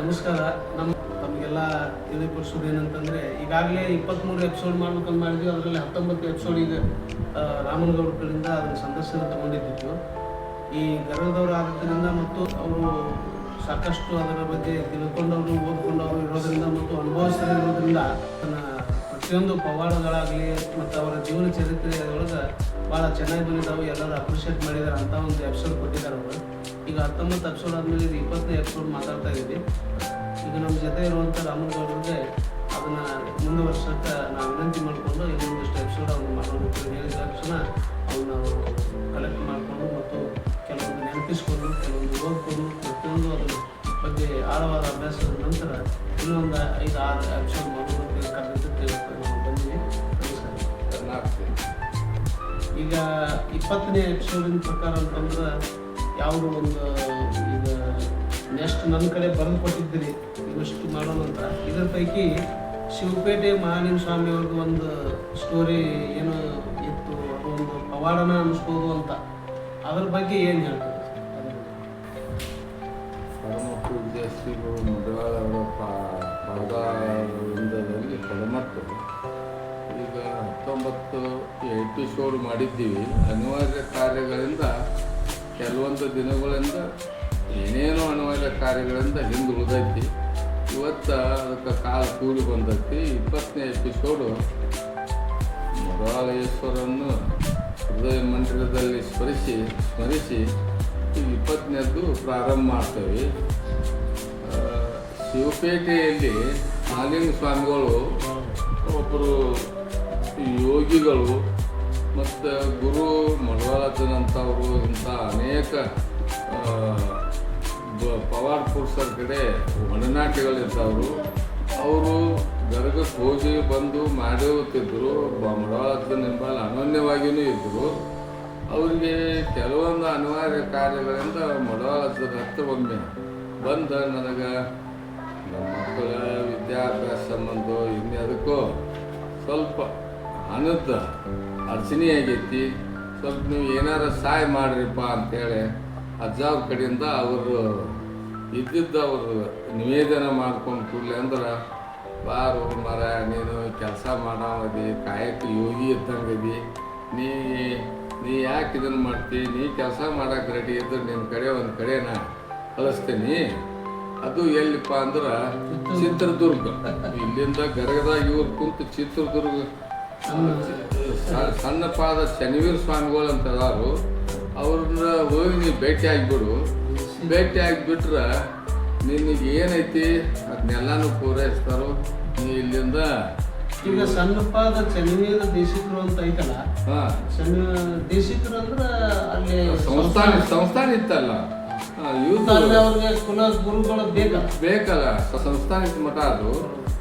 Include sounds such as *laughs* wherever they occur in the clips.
ನಮಸ್ಕಾರ. ನಮ್ಮ ತಮಗೆಲ್ಲ ತಿಳಿಪಡಿಸೋದು ಏನಂತಂದರೆ, ಈಗಾಗಲೇ ಇಪ್ಪತ್ತ್ಮೂರು ಎಪಿಸೋಡ್ ಮಾಡ್ಬೇಕಂತ ಮಾಡಿದ್ವಿ. ಅದರಲ್ಲಿ ಹತ್ತೊಂಬತ್ತು ಎಪಿಸೋಡ್ ಈಗ ರಾಮನಗೌಡ ಕಡೆಯಿಂದ ಅದನ್ನು ಸಂದರ್ಶನ ತಗೊಂಡಿದ್ದು. ಈ ಗರ್ವದವರು ಆಗೋದ್ರಿಂದ ಮತ್ತು ಅವರು ಸಾಕಷ್ಟು ಅದರ ಬಗ್ಗೆ ತಿಳ್ಕೊಂಡವರು, ಓದ್ಕೊಂಡವರು ಇರೋದ್ರಿಂದ ಮತ್ತು ಅನುಭವಿಸಿರೋದ್ರಿಂದ ತನ್ನ ಪ್ರತಿಯೊಂದು ಪವಾಡಗಳಾಗಲಿ ಮತ್ತು ಅವರ ಜೀವನ ಚರಿತ್ರೆ ಒಳಗೆ ಭಾಳ ಚೆನ್ನಾಗಿ ಬಂದಿದ್ದಾವೆ ಎಲ್ಲರೂ ಅಪ್ರಿಷಿಯೇಟ್ ಮಾಡಿದ್ದಾರೆ ಅಂತ ಒಂದು ಎಪಿಸೋಡ್ ಕೊಟ್ಟಿದ್ದಾರೆ ಅವರು. ಈಗ ಹತ್ತೊಂಬತ್ತು ಎಪಿಸೋಡ್ ಆದಮೇಲೆ ಇದು ಇಪ್ಪತ್ತನೇ ಎಪಿಸೋಡ್ ಮಾತಾಡ್ತಾ ಇದ್ದೀವಿ. ಈಗ ನಮ್ಮ ಜೊತೆ ಇರುವಂಥ ರಾಮನಗೌಡರಿಗೆ ಅದನ್ನು ಮುಂದುವರ್ಸಕ್ಕೆ ನಾವು ವಿನಂತಿ ಮಾಡಿಕೊಂಡು ಇನ್ನೊಂದಿಷ್ಟು ಎಪಿಸೋಡ್ ಅವ್ರು ಮಾಡೋದು ಹೇಳಿದ ತಕ್ಷಣ ಅವನ್ನ ಅವರು ಕಲೆಕ್ಟ್ ಮಾಡಿಕೊಂಡು ಮತ್ತು ಕೆಲವೊಂದು ನೆನಪಿಸ್ಕೊಂಡು ಕೆಲವೊಂದು ಓದ್ಕೊಂಡು ಪ್ರತಿಯೊಂದು ಅದ್ರ ಬಗ್ಗೆ ಆಳವಾದ ಅಭ್ಯಾಸದ ನಂತರ ಇನ್ನೊಂದು ಐದು ಆರು ಎಪಿಸೋಡ್ ಮಾಡೋದು ಅಂತ ಕರೆದಿದ್ದಕ್ಕೆ ಬಂದ್ವಿ. ನಮಸ್ಕಾರ. ಈಗ ಇಪ್ಪತ್ತನೇ ಎಪಿಸೋಡಿನ ಪ್ರಕಾರ ಅಂತಂದ್ರೆ ಯಾವುದು ಒಂದು ಈಗ ನೆಕ್ಸ್ಟ್ ನನ್ನ ಕಡೆ ಬರೆದು ಕೊಟ್ಟಿದ್ದೀರಿ. ಇವಷ್ಟು ಮಾಡೋಣ ಅಂತ. ಇದರ ಪೈಕಿ ಶಿವಪೇಟೆ ಮಹಾಲಿಂಗ ಸ್ವಾಮಿ ಅವ್ರದ್ದು ಒಂದು ಸ್ಟೋರಿ ಏನು ಇತ್ತು. ಅದು ಒಂದು ಪವಾಡನ ಅನಿಸ್ಬೋದು ಅಂತ. ಅದ್ರ ಬಗ್ಗೆ ಏನು ಹೇಳ್ತಾರೆ? ಅದ್ರ ಬಗ್ಗೆ. ಪರಮ ಪೂಜ್ಯ ಶ್ರೀಗಳು ಮಡಿವಾಳ ಅವರ ಪಾದಾವೃಂದದಲ್ಲಿ ಪರಮಟ್ಟು ಈಗ ಹತ್ತೊಂಬತ್ತು ಎಪಿಸೋಡ್ ಮಾಡಿದ್ದೀವಿ. ಅನಿವಾರ್ಯ ಕಾರ್ಯಗಳಿಂದ ಕೆಲವೊಂದು ದಿನಗಳಿಂದ ಏನೇನು ಅನಿವಾರ್ಯ ಕಾರ್ಯಗಳಿಂದ ಹಿಂದುಳಿದೈತಿ ಇವತ್ತು ಅದಕ್ಕೆ ಕಾಲ ಕೂಡಿ ಬಂದೈತಿ. ಇಪ್ಪತ್ತನೇ ಎಪಿಸೋಡು ಮೃಗಾಲಯೇಶ್ವರನ್ನು ಹೃದಯ ಮಂದಿರದಲ್ಲಿ ಸ್ಮರಿಸಿ ಸ್ಮರಿಸಿ ಈ ಇಪ್ಪತ್ತನೇದ್ದು ಪ್ರಾರಂಭ ಮಾಡ್ತೇವೆ. ಶಿವಪೇಟೆಯಲ್ಲಿ ಮಾಲಿಂಗ ಸ್ವಾಮಿಗಳು ಒಬ್ಬರು ಯೋಗಿಗಳು ಮತ್ತು ಗುರು ಮಡವಾಳತನಂಥವರು ಇಂಥ ಅನೇಕ ಪವಾರ್ ಪುರುಷರ ಕಡೆ ಒಡನಾಟಿಗಳಿದ್ದವರು. ಅವರು ಗರ್ಗಕ್ಕೆ ಹೋಗಿ ಬಂದು ಮಾಡಿರುತ್ತಿದ್ದರು. ಮಡವಾಳತನ ಎಂಬಲ್ಲಿ ಅನನ್ಯವಾಗಿಯೂ ಇದ್ದರು. ಅವರಿಗೆ ಕೆಲವೊಂದು ಅನಿವಾರ್ಯ ಕಾರ್ಯಗಳಿಂದ ಮಡವಾಳದ ಹತ್ರ ಒಮ್ಮೆ ಬಂದ ನನಗೆ ನಮ್ಮ ಮಕ್ಕಳ ವಿದ್ಯಾಭ್ಯಾಸ ಸಂಬಂಧ ಇನ್ಯಾವುದಕ್ಕೋ ಸ್ವಲ್ಪ ಹಣದ ಅಡಚಣೆ ಆಗೈತಿ ಸ್ವಲ್ಪ ನೀವು ಏನಾರ ಸಹಾಯ ಮಾಡ್ರಿಪ್ಪ ಅಂತೇಳಿ ಅಜ್ಜಾವ್ರ ಕಡೆಯಿಂದ ಅವರು ಇದ್ದಿದ್ದು ಅವರು ನಿವೇದನೆ ಮಾಡ್ಕೊಂಡು ಕೂಡಲೇ ಅಂದ್ರೆ ಬಾರು ಮರ ನೀನು ಕೆಲಸ ಮಾಡಾವದಿ, ಕಾಯಕ್ಕೆ ಯೋಗಿ ಇದ್ದಂಗದಿ. ನೀ ನೀ ಯಾಕೆ ಇದನ್ನು ಮಾಡ್ತಿ? ನೀ ಕೆಲಸ ಮಾಡಕ್ಕೆ ರೆಡಿ ಇದ್ರೆ ನಿನ್ನ ಕಡೆ ಒಂದು ಕಡೆ ನಾ ಕಳಿಸ್ತೀನಿ. ಅದು ಎಲ್ಲಿಪ್ಪ ಅಂದ್ರೆ, ಚಿತ್ರದುರ್ಗ. ಇಲ್ಲಿಂದ ಗರಗದಾಗ ಇವ್ರು ಕುಂತು ಚಿತ್ರದುರ್ಗ ಸಣ್ಣ ಪಾದ ಶನಿವೀರ ಸ್ವಾಮಿಗಳು ಅಂತ ಅದಾರು ಅವ್ರನ್ನ ಹೋಗಿ ನೀವು ಭೇಟಿ ಆಗಿಬಿಡು. ಭೇಟಿ ಆಗಿಬಿಟ್ರೆ ನಿನಗೆ ಏನೈತಿ? ಅದನ್ನೆಲ್ಲನೂ ಪೂರೈಸ್ತಾರೋ? ನೀ ಇಲ್ಲಿಂದ ಈಗ ಸಣ್ಣಪಾದ ಚನ್ನೀರ ದೇಶಿಕರು ಅಂತ ಐತಲ್ಲ ಹಾಂ. ಸಣ್ಣ ದೇಶಿಕರು ಅಂದ್ರೆ ಅಲ್ಲಿ ಸಂಸ್ಥಾನ ಸಂಸ್ಥಾನ. ಇತ್ತಲ್ಲ. ಇವ್ರು ಇವ್ರು ಅವ್ರಿಗೆ ಕುಲ ಗುರುಗಳು ಬೇಕಲ್ಲ. ಬೇಕಲ್ಲ ಸಂಸ್ಥಾನ ಇತ್ತು ಮಠ ಅದು.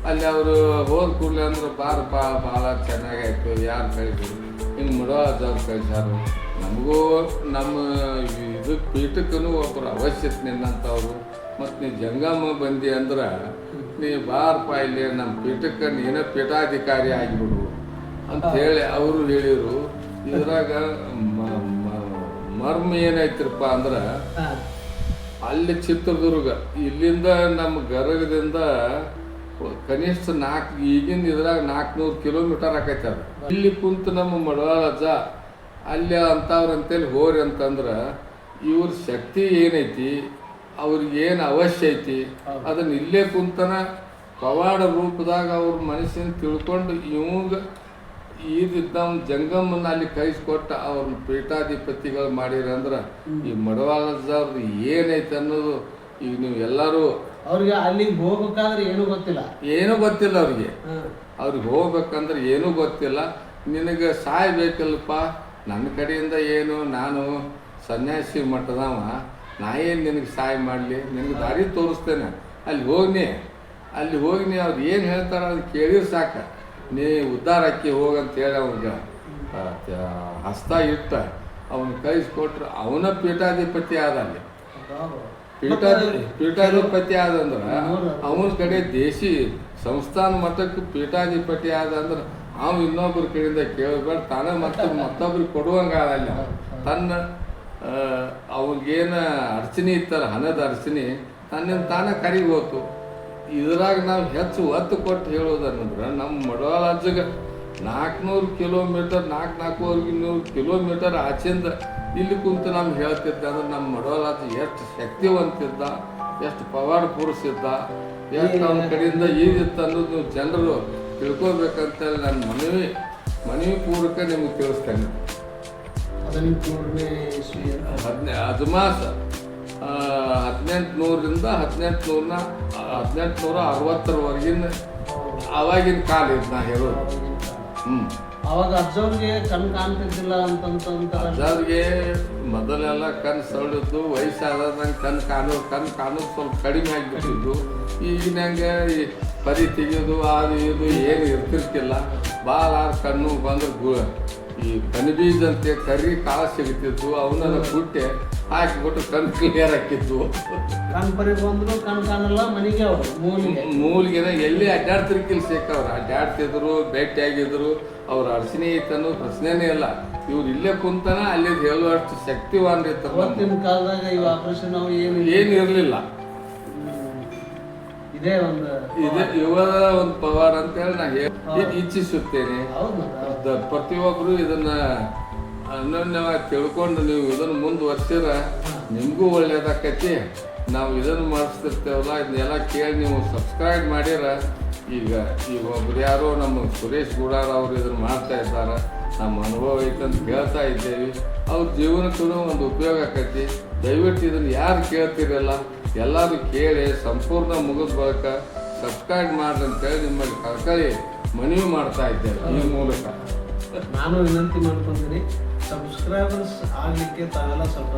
ಅಲ್ಲಿ ಅವರು ಹೋದ ಕೂಡಲೇ ಅಂದ್ರೆ ಬಾರಪ್ಪ ಭಾಳ ಚೆನ್ನಾಗಾಯ್ತು ಯಾರು ಕಳಿಸಿದ್ರು ಹಿಂಗೆ ಜವಾಬ್ ಕಳಿಸ್ಯಾರು ನಮಗೂ ನಮ್ಮ ಇದು ಪೀಠಕ್ಕೂ ಒಬ್ಬರು ಅವಶ್ಯತೆ ನಿನ್ನಂಥವ್ರು ಮತ್ತು ನೀ ಜಂಗಮ ಬಂದಿ ಅಂದ್ರೆ ನೀ ಬಾರಪ್ಪ ಇಲ್ಲಿ ನಮ್ಮ ಪೀಠಕ್ಕೆ ನೀನೇ ಪೀಠಾಧಿಕಾರಿ ಆಗಿಬಿಡು. ಅಂತ ಹೇಳಿ ಅವರು ಹೇಳಿದರು. ಇದ್ರಾಗ ಮರ್ಮ ಏನೈತ್ರಪ್ಪ ಅಂದ್ರೆ ಅಲ್ಲಿ ಚಿತ್ರದುರ್ಗ ಇಲ್ಲಿಂದ ನಮ್ಮ ಗರಗದಿಂದ ಕನಿಷ್ಠ ನಾಲ್ಕು ಈಗಿನ ಇದ್ರಾಗ ನಾಲ್ಕುನೂರು ಕಿಲೋಮೀಟರ್ ಆಕೈತೆ ಅದು. ಇಲ್ಲಿ ಕುಂತು ನಮ್ಮ ಮಡವಾಳ ಅಜ್ಜ ಅಲ್ಲಿ ಅಂಥವ್ರು ಅಂತೇಳಿ ಹೋರಿ ಅಂತಂದ್ರೆ ಇವ್ರ ಶಕ್ತಿ ಏನೈತಿ ಅವ್ರಿಗೆ ಏನು ಅವಶ್ಯ ಐತಿ ಅದನ್ನ ಇಲ್ಲೇ ಕುಂತನ ಪವಾಡ ರೂಪದಾಗ ಅವ್ರ ಮನಸ್ಸಿನ ತಿಳ್ಕೊಂಡು ಇವಂಗ ಈದಿದ್ದ ಜಂಗಮ್ಮನ ಅಲ್ಲಿ ಕಳಿಸ್ಕೊಟ್ಟ ಅವ್ರ ಪೀಠಾಧಿಪತಿಗಳು ಮಾಡಿರಂದ್ರೆ ಅಂದ್ರೆ ಈ ಅವ್ರದ್ದು ಏನೈತೆ ಅನ್ನೋದು ಈಗ ನೀವು ಎಲ್ಲರೂ ಅವ್ರಿಗೆ ಅಲ್ಲಿಗೆ ಹೋಗ್ಬೇಕಾದ್ರೆ ಏನು ಗೊತ್ತಿಲ್ಲ. ಏನೂ ಗೊತ್ತಿಲ್ಲ ಅವ್ರಿಗೆ. ಅವ್ರಿಗೆ ಹೋಗ್ಬೇಕಂದ್ರೆ ಏನೂ ಗೊತ್ತಿಲ್ಲ. ನಿನಗೆ ಸಹಾಯ ಬೇಕಲ್ಲಪ್ಪ. ನನ್ನ ಕಡೆಯಿಂದ ಏನು ನಾನು ಸನ್ಯಾಸಿ ಮಟ್ಟದವ ನಾ ಏನು ನಿನಗೆ ಸಹಾಯ ಮಾಡಲಿ? ನಿನಗೆ ದಾರಿ ತೋರಿಸ್ತೇನೆ. ಅಲ್ಲಿ ಹೋಗ್ನಿ. ಅಲ್ಲಿ ಹೋಗಿ ಅವ್ರು ಏನು ಹೇಳ್ತಾರೆ ಅದು ಕೇಳಿದ್ರೆ ಸಾಕು. ನೀ ಉದ್ಧಾರ ಅಕ್ಕಿ ಹೋಗಂತ ಹೇಳಿ ಅವ್ರಿಗೆ ಹಸ್ತ ಇಟ್ಟ. ಅವನ ಕಳಿಸ್ಕೊಟ್ರೆ ಅವನ ಪೀಠಾಧಿಪತಿ ಆದ ಅಲ್ಲಿ. ಪೀಠಾಧಿ ಪೀಠಾಧಿಪತಿ ಆದಂದ್ರೆ ಅವನ ಕಡೆ ದೇಶಿ ಸಂಸ್ಥಾನ ಮಟ್ಟಕ್ಕೆ ಪೀಠಾಧಿಪತಿ ಆದಂದ್ರೆ ಅವ್ ಇನ್ನೊಬ್ಬರ ಕಡೆಯಿಂದ ಕೇಳಬೇಡ ತಾನೇ ಮತ್ತೆ ಮತ್ತೊಬ್ರಿಗೆ ಕೊಡುವಂಗ ಆಗಲ್ಲ ತನ್ನ ಅವ್ರಿಗೇನು ಅರ್ಚನೆ ಇತ್ತಲ್ಲ ಹಣದ ಅರ್ಚನೆ ತನ್ನಿಂದ ತಾನೇ ಕರಿಬೋತು ಇದ್ರಾಗ ನಾವು ಹೆಚ್ಚು ಒತ್ತು ಕೊಟ್ಟು ಹೇಳೋದನ್ನಂದ್ರೆ ನಮ್ಮ ಮಡವಾಳಜ್ಜಗೆ ನಾಲ್ಕುನೂರು ಕಿಲೋಮೀಟರ್ ನಾಲ್ಕು ನಾಲ್ಕೂವರೆ ಇನ್ನೂರು ಕಿಲೋಮೀಟರ್ ಆಚೆಯಿಂದ ಇಲ್ಲಿ ಕುಂತು ನಮ್ಗೆ ಹೇಳ್ತಿದ್ದ ಅಂದ್ರೆ ನಮ್ಮ ಮಡವಾಳಜ್ಜ ಎಷ್ಟು ಶಕ್ತಿವಂತಿದ್ದ, ಎಷ್ಟು ಪವಾಡ್ ಪುರುಷಿದ್ದ ಎಷ್ಟು ನಮ್ಮ ಕಡೆಯಿಂದ ಏನಿತ್ತು ಅನ್ನೋದು ಜನರು ತಿಳ್ಕೊಬೇಕಂತೇಳಿ ನನ್ನ ಮನವಿ ಮನವಿ ಪೂರ್ವಕ ನಿಮ್ಗೆ ತಿಳಿಸ್ತೇನೆ. ಹದಿನೆ ಅಜಮಾಸ ಹದಿನೆಂಟು ನೂರರಿಂದ ಹದಿನೆಂಟು ನೂರನ ಹದಿನೆಂಟು ನೂರ ಅರವತ್ತರವರೆಗಿನ ಅವಾಗಿನ ಕಾಲ ಇದು ನಾ ಹೇಳೋದು. ಹ್ಞೂ ಅವಾಗ ಅಜ್ಜವ್ರಿಗೆ ಕಣ್ ಕಾಣ್ತಿದ್ದಿಲ್ಲ ಅಂತಂತ ಅಜ್ಜವ್ರಿಗೆ ಮೊದಲೆಲ್ಲ ಕಣ್ಣು ಸೌಳಿದ್ದು ವಯಸ್ಸಾದಂಗೆ ಕಣ್ ಕಾಣೋದು ಕಣ್ ಕಾಣೋದು ಸ್ವಲ್ಪ ಕಡಿಮೆ ಆಗಿಬಿಟ್ಟಿದ್ದು. ಈಗಿನಂಗೆ ಈ ಪರಿ ತೆಗೆಯೋದು ಅದು ಇದು ಏನು ಇರ್ತಿರ್ತಿಲ್ಲ. ಭಾಳ ಕಣ್ಣು ಬಂದ್ರೆ ಗು ಈ ಕಣ್ಣು ಕರಿ ಕಾಳು ಸಿಗ್ತಿತ್ತು, ಅವನ್ನೆಲ್ಲ ಕುಟ್ಟೆ ಹಾಕಿಬಿಟ್ಟು ಕಣ್ ಕ್ಲಿಯರ್ ಹಾಕಿದ್ವು ಕಣ್ ಪರಿ ಬಂದ್ರು ಕಣ್ ಕಾಣಲ್ಲ ಮನೆಗೆ ಅವರು ಮೂಲಿಗೆ. ಮೂಲಿಗೆ ಎಲ್ಲಿ ಅಡ್ಡಾಡ್ತಿರ್ಕಿಲ್ ಸಿಕ್ಕವ್ರು. ಅಡ್ಡಾಡ್ತಿದ್ರು ಭೇಟಿಯಾಗಿದ್ರು ಅವ್ರ ಅರ್ಶಿನಿ ಇತ್ತು ಪ್ರಶ್ನೆನೇ ಇಲ್ಲ. ಇವ್ರು ಇಲ್ಲೇ ಕುಂತನ ಅಲ್ಲಿ ಹೇಳುವಷ್ಟು ಶಕ್ತಿವಾನ್ ಇರ್ತಾರೆ ಅವತ್ತಿನ ಕಾಲದಾಗ ಈ ಆಪರೇಷನ್ ನಾವು ಏನು ಏನು ಇರಲಿಲ್ಲ. ಇದೇ ಒಂದು ಇದೆ ಇವರ ಒಂದು ಪವಾಡ ಅಂತ ಹೇಳಿ ನಾ ಇಚ್ಛಿಸುತ್ತೇನೆ. ಪ್ರತಿಯೊಬ್ರು ಇದನ್ನ ಅನ್ಯೋನ್ಯವಾಗಿ ತಿಳ್ಕೊಂಡು ನೀವು ಇದನ್ನು ಮುಂದುವರ್ಸಿರ ನಿಮಗೂ ಒಳ್ಳೇದಾಕೈತಿ. ನಾವು ಇದನ್ನು ಮಾಡಿಸ್ತಿರ್ತೇವಲ್ಲ, ಇದನ್ನೆಲ್ಲ ಕೇಳಿ ನೀವು ಸಬ್ಸ್ಕ್ರೈಬ್ ಮಾಡಿರ ಈಗ ಈಗ ಒಬ್ರು ಯಾರೋ ನಮ್ಮ ಸುರೇಶ್ ಗುಡಾರ್ ಅವರು ಇದನ್ನು ಮಾಡ್ತಾ ಇದ್ದಾರೆ. ನಮ್ಮ ಅನುಭವ ಐತಂತ ಹೇಳ್ತಾ ಇದ್ದೇವೆ. ಅವ್ರ ಜೀವನಕ್ಕೂ ಒಂದು ಉಪಯೋಗ ಆಕೈತಿ. ದಯವಿಟ್ಟು ಇದನ್ನು ಯಾರು ಕೇಳ್ತಿರಲ್ಲ, ಎಲ್ಲರೂ ಕೇಳಿ ಸಂಪೂರ್ಣ ಮುಗಿದ ಬಳಿಕ ಸಬ್ಸ್ಕ್ರೈಬ್ ಮಾಡ್ರಿ ಅಂತೇಳಿ ನಿಮ್ಮಲ್ಲಿ ಕಳ್ಕಳಿ ಮನವಿ ಮಾಡ್ತಾ ಇದ್ದೇವೆ ಈ ಮೂಲಕ. ನಾನು ವಿನಂತಿ ಮಾಡ್ಕೊಂತೀನಿ ಸಬ್ಸ್ಕ್ರೈಬರ್ಸ್ ಆಗಲಿಕ್ಕೆ ತಾವೆಲ್ಲ ಸ್ವಲ್ಪ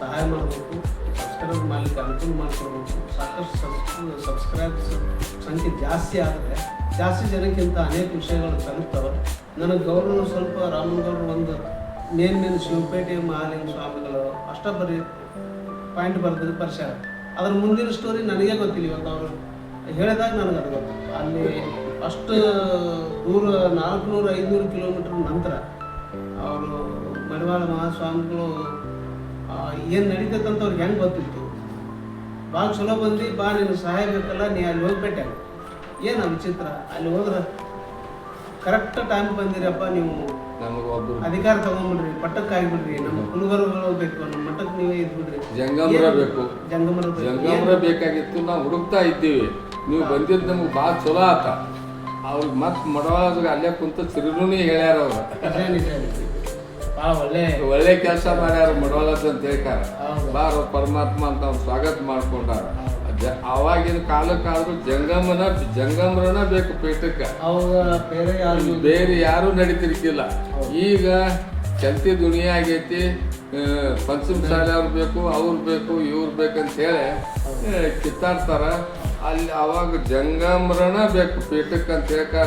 ಸಹಾಯ ಮಾಡಬೇಕು. ಸಬ್ಸ್ಕ್ರೈಬ್ ಮಾಡಲಿಕ್ಕೆ ಅನುಕೂಲ ಮಾಡಿಕೊಡ್ಬೇಕು. ಸಾಕಷ್ಟು ಸಬ್ಸ್ ಸಬ್ಸ್ಕ್ರೈಬ್ಸ್ ಸಂಖ್ಯೆ ಜಾಸ್ತಿ ಆದರೆ, ಜಾಸ್ತಿ ಜನಕ್ಕಿಂತ ಅನೇಕ ವಿಷಯಗಳು ತಲುಪ್ತವೆ. ನನಗೆ ಗೌರವ ಸ್ವಲ್ಪ ರಾಮನಗೌಡರು ಒಂದು ಮೇನ್ ಮೇನ್ ಶಿವಪೇಟೆ ಮಹಾಲಿಂಗ ಸ್ವಾಮಿಗಳು ಅಷ್ಟೇ ಬರೀ ಪಾಯಿಂಟ್ ಬರ್ತದೆ ಪರಿಚಯ. ಅದ್ರ ಮುಂದಿನ ಸ್ಟೋರಿ ನನಗೆ ಗೊತ್ತಿಲ್ಲ ಇವತ್ತು ಅವರು ಹೇಳಿದಾಗ ನನಗೆ ಅದು ಗೊತ್ತು ಅಲ್ಲಿ ಅಷ್ಟು ದೂರ ನಾಲ್ಕುನೂರು ಐದುನೂರು ಕಿಲೋಮೀಟರ್ ನಂತರ ಅವರು ಮಡಿವಾಳ ಮಹಾಸ್ವಾಮಿಗಳು ಏನು ನಡೀತೈತೆ ಅಂತ ಅವ್ರಿಗೆ ಹೆಂಗೆ ಗೊತ್ತಿತ್ತು ಭಾಳ ಚಲೋ ಬಂದು ಬಾ ನೀನು ಸಹಾಯ ಬೇಕಲ್ಲ ನೀ ಅಲ್ಲಿ ಹೋಗ್ಬೇಟೆ ಏನು ವಿಚಿತ್ರ? ಅಲ್ಲಿ ಹೋದ್ರೆ ಕರೆಕ್ಟ್ ಟೈಮ್ ಬಂದಿರಪ್ಪ ನೀವು ಅಧಿಕಾರ ತಗೊಂಡ್ಬಿಡ್ರಿ ಪಟ್ಟಕ್ಕೆ ಆಗಿಬಿಡ್ರಿ ನಮ್ಮ ಕುಲಗರುಗಳು ಬೇಕು ನಮ್ಮ ಮಠಕ್ಕೆ ನೀವೇ ಇದ್ಬಿಡ್ರಿ. ಜಂಗಮರ ಬೇಕು. ಜಂಗಮರ ಬೇಕು. ಜಂಗಮರ ಬೇಕಾಗಿತ್ತು ನಾವು ಹುಡುಕ್ತಾ ಇದ್ದೀವಿ. ನೀವು ಬಂದಿದ್ದು ನಮ್ಗೆ ಭಾಳ ಚಲೋ ಆತ. ಅವ್ರಿಗೆ ಮತ್ತೆ ಮಡವಾಳದಾಗ ಅಲ್ಲೇ ಕುಂತು ಸಿರುನುನಿ ಹೇಳ್ಯಾರ ಅವ್ರು. ಭಾಳ ಒಳ್ಳೆ. ಒಳ್ಳೆ ಕೆಲಸ ಮಾಡ್ಯಾರ ಮಡವಾಳದ ಅಂತ ಹೇಳ್ಕಾರ ಹೌದು. ಬಾರ ಪರಮಾತ್ಮ ಅಂತ ಅವ್ರು ಸ್ವಾಗತ ಮಾಡ್ಕೊಂಡಾರ. ಜ- ಅವಾಗಿನ ಕಾಲಕ್ಕಾದ್ರೂ ಜಂಗಮನ ಜಂಗಮರನ ಬೇಕು ಪೀಠಕ್ಕೆ ಬೇರೆ ಯಾರು ನಡೀತಿರ್ಕಿಲ್ಲ. ಈಗ ಚಲ್ತಿ ದುನಿಯಾ ಆಗೈತಿ ಪಂಚಮ ಶಾಲೆ ಅವ್ರು ಬೇಕು ಅವ್ರು ಬೇಕು ಇವ್ರು ಬೇಕಂತ ಹೇಳಿ ಕಿತ್ತಾಡ್ತಾರ. ಅಲ್ಲಿ ಅವಾಗ ಜಂಗಮರಣ ಬೇಕು ಪೀಠಕ್ಕೆ ಅಂತ ಹೇಳ್ಕಾರ.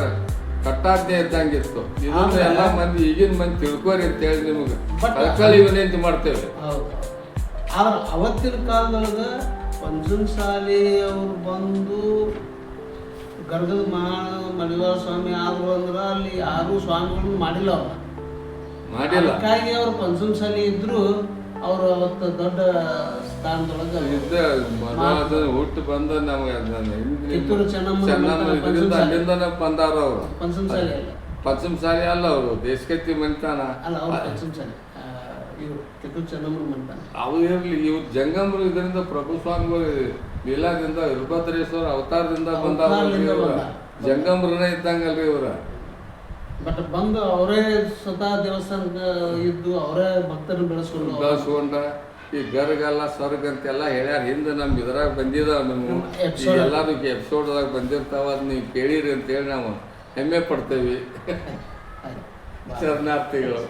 ಕಟ್ಟಾಜ್ಞೆ ಇದ್ದಂಗಿತ್ತು. ಇದನ್ನು ಎಲ್ಲ ಮಂದಿ ಈಗಿನ ಮಂದಿ ತಿಳ್ಕೊರಿ ಅಂತ ಹೇಳಿ ನಿಮಗೆ. ಕಳ್ಕಳಿ ವಿನಂತಿ ಮಾಡ್ತೇವೆ. ಹೌದು. ಆದ್ರೆ ಅವತ್ತಿನ ಕಾಲದೊಳಗೆ ಶಾಲೆ ಅವರು ಬಂದು ಗರ್ಗದ ಮಾ ಮಡಿವಾಳ ಸ್ವಾಮಿ ಆದ್ರು ಅಂದ್ರೆ ಅಲ್ಲಿ ಯಾರು ಸ್ವಾಮಿಗಳು ಮಾಡಿಲ್ಲ ಅವ್ರು. ಮಾಡಿಲ್ಲ. ಅದಕ್ಕಾಗಿ ಅವ್ರು ಸಾಲಿ ಇದ್ರು ಅವರು ಅವತ್ತು ದೊಡ್ಡ ಸ್ಥಾನದೊಳಗೆ ಇದ್ದ ಹುಟ್ಟು ಬಂದ ನಮಗೆ ಕಿತ್ತೂರು ಚೆನ್ನಮ್ಮ ಚೆನ್ನಮ್ಮ ಮಠ ಇದರಿಂದ ಪಂಚಮಸಾಲಿ. ಅಲ್ಲಿಂದನೇ ಬಂದಾರ ಅವರು. ಪಂಚಮಸಾಲಿ ಅಲ್ಲ. ಪಂಚಮ ಸಾರಿ ಅಲ್ಲ ಅವರು ದೇಶಕತ್ತಿ ಮನಿತಾನ ಅಲ್ಲ ಅವ್ರು ಪಂಚಮಸಾಲಿ. ಇವರು ಕಿತ್ತೂರು ಚೆನ್ನಮ್ಮನ ಮಾಡ್ತಾನೆ ಅವು ಇರ್ಲಿ ಇವ್ರು ಜಂಗಮರು ಇದರಿಂದ ಪ್ರಭು ಸ್ವಾಮಿಗಳು ಲೀಲಾದಿಂದ ವಿರುಭದ್ರೇಶ್ವರ ಅವತಾರದಿಂದ ಬಂದಾರ. ಜಂಗಮರನೇ ಇದ್ದಂಗಲ್ರಿ ಇವ್ರ. ಬಟ್ ಬಂದು ಅವರೇ ಸ್ವತಃ ದೇವಸ್ಥಾನಕ್ಕೆ ಇದ್ದು ಅವರೇ ಭಕ್ತರನ್ನು ಬೆಳೆಸ್ಕೊಂಡು ಬೆಳೆಸ್ಕೊಂಡ. ಈ ಗರ್ಗಲ್ಲ ಸ್ವರ್ಗ ಅಂತೆಲ್ಲ ಹೇಳ್ಯಾರ ಹಿಂದೆ ನಮ್ ಇದ್ರಾಗ ಬಂದಿದಾವ ನಮ್ಮ. ಎಲ್ಲಾರು ಎಪಿಸೋಡ್ದಾಗ ಬಂದಿರ್ತಾವ ಅದ್ ನೀವು ಕೇಳಿರಿ ಅಂತೇಳಿ ನಾವು ಹೆಮ್ಮೆ ಪಡ್ತೇವಿ. *laughs* ಶರಣಾರ್ಥಿಗಳು